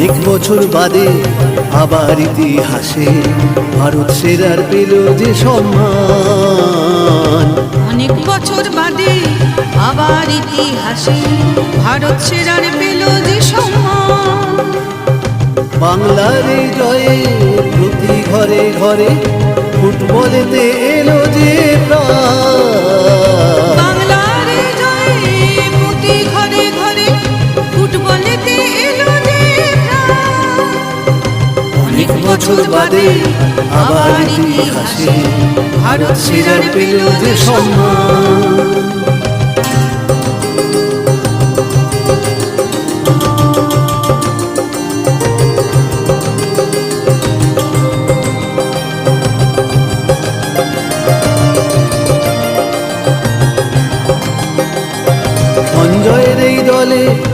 অনেক বছর বাদে আবার ইতিহাসে ভারত সেরার পেল যে সম্মান। অনেক বছর বাদে আবার ইতিহাসে ভারত সেরার পেল যে সম্মান। বাংলার জয়ে প্রতি ঘরে ঘরে ফুটবলেতে বছর বাদে আবার ইতিহাসে ভারত সেরার পেল সম্মান।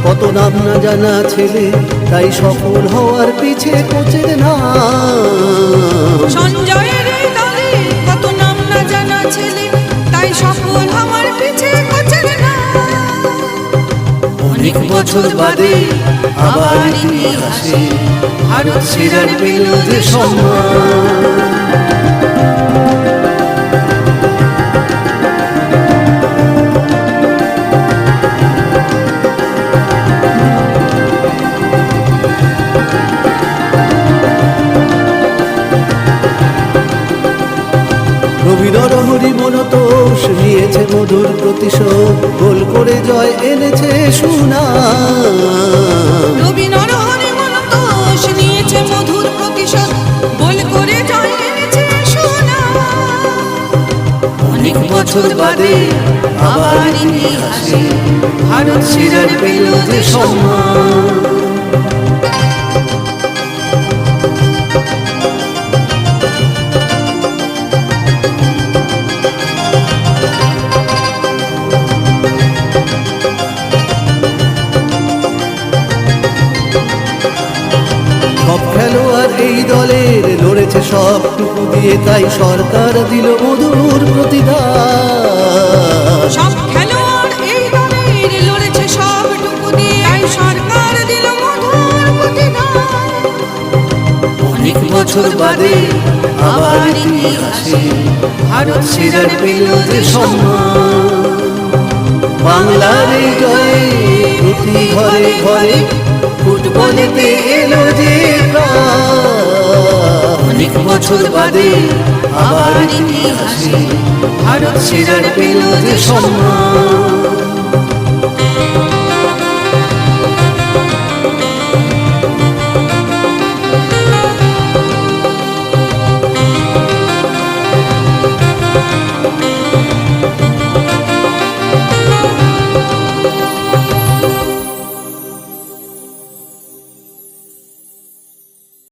কত নাম না জানা ছেলে তাই সফল হওয়ার পিছে কোচের নাম সঞ্জয়ের দলে কত নাম না জানা ছেলে তাই সফল হওয়ার পিছে কোচের নাম। অনেক বছর বাদে আবার ইতিহাসে ভারত সেরার পেল যে সম্মান মধুর প্রতিশোধ, গোল করে জয় এনেছে সুনা নিয়েছে বছর বাদে আবার ভারত সেরার পেল যে সম্মান। সব খেলোয়াড় এই দলের লড়েছে সবটুকু দিয়ে তাই সরকার দিল মধুর প্রতিদান। সব খেলোয়াড় এই দলের লড়েছে সবটুকু দিয়ে তাই সরকার দিল মধুর প্রতিদান। অনেক বছর বাদে আবার ইতিহাসে ভারত সেরার পেল যে সম্মান। বাংলার এই জয়ে প্রতি ঘরে ঘরে বছর বাদে আবার ইতিহাসে ভারত সেরার পেল যে সম্মান